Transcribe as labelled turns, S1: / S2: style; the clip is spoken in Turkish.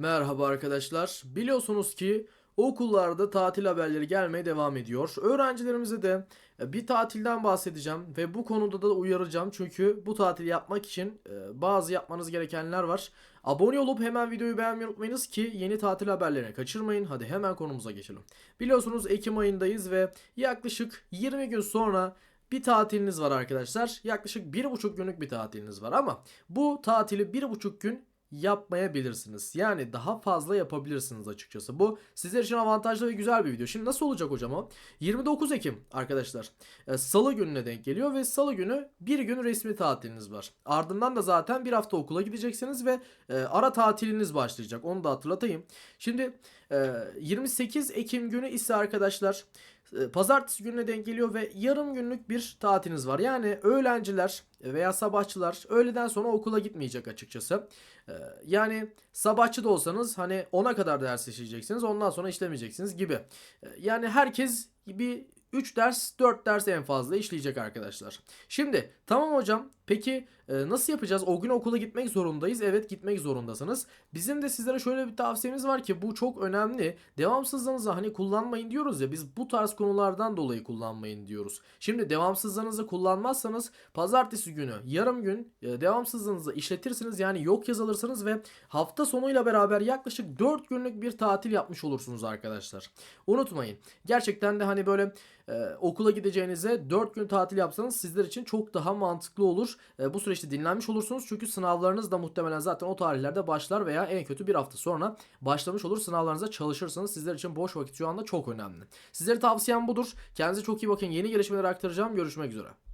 S1: Merhaba arkadaşlar. Biliyorsunuz ki okullarda tatil haberleri gelmeye devam ediyor. Öğrencilerimize de e, bir tatilden bahsedeceğim ve bu konuda da uyaracağım. Çünkü bu tatili yapmak için e, bazı yapmanız gerekenler var. Abone olup hemen videoyu beğenmeyi unutmayınız ki yeni tatil haberlerini kaçırmayın. Hadi hemen konumuza geçelim. Biliyorsunuz Ekim ayındayız ve yaklaşık 20 gün sonra bir tatiliniz var arkadaşlar. Yaklaşık 1,5 günlük bir tatiliniz var ama bu tatili 1,5 gün yapmayabilirsiniz. Yani daha fazla yapabilirsiniz açıkçası. Bu sizler için avantajlı ve güzel bir video. Şimdi nasıl olacak hocam o? 29 Ekim arkadaşlar. e, Salı gününe denk geliyor ve Salı günü bir gün resmi tatiliniz var. Ardından da zaten bir hafta okula gideceksiniz ve e, ara tatiliniz başlayacak. Onu da hatırlatayım. Şimdi e, 28 Ekim günü ise arkadaşlar e, pazartesi gününe denk geliyor ve yarım günlük bir tatiliniz var. Yani öğlenciler veya sabahçılar öğleden sonra okula gitmeyecek açıkçası. E, Yani sabahçı da olsanız hani 10'a kadar ders işleyeceksiniz ondan sonra işlemeyeceksiniz gibi. E, Yani herkes bir 3 ders 4 ders en fazla işleyecek arkadaşlar. Şimdi tamam hocam peki e, nasıl yapacağız? O gün okula gitmek zorundayız. Evet gitmek zorundasınız. Bizim de sizlere şöyle bir tavsiyemiz var ki bu çok önemli. Devamsızlığınızı hani kullanmayın diyoruz ya biz bu tarz konulardan dolayı kullanmayın diyoruz. Şimdi devamsızlığınızı kullanmazsanız pazartesi günü yarım gün e, devamsızlığınızı işletirsiniz. Yani yok yazılırsanız ve hafta sonuyla beraber yaklaşık 4 günlük bir tatil yapmış olursunuz arkadaşlar. Unutmayın. Gerçekten de hani böyle e, okula gideceğinize 4 gün tatil yapsanız sizler için çok daha mantıklı olur. E, bu süreçte dinlenmiş olursunuz. Çünkü sınavlarınız da muhtemelen zaten o tarihlerde başlar veya en kötü bir hafta sonra başlamış olur. Sınavlarınıza çalışırsanız sizler için boş vakit şu anda çok önemli. Sizlere tavsiyem budur. Kendinize çok iyi bakın. Yeni gelişmeleri aktaracağım. Görüşmek üzere.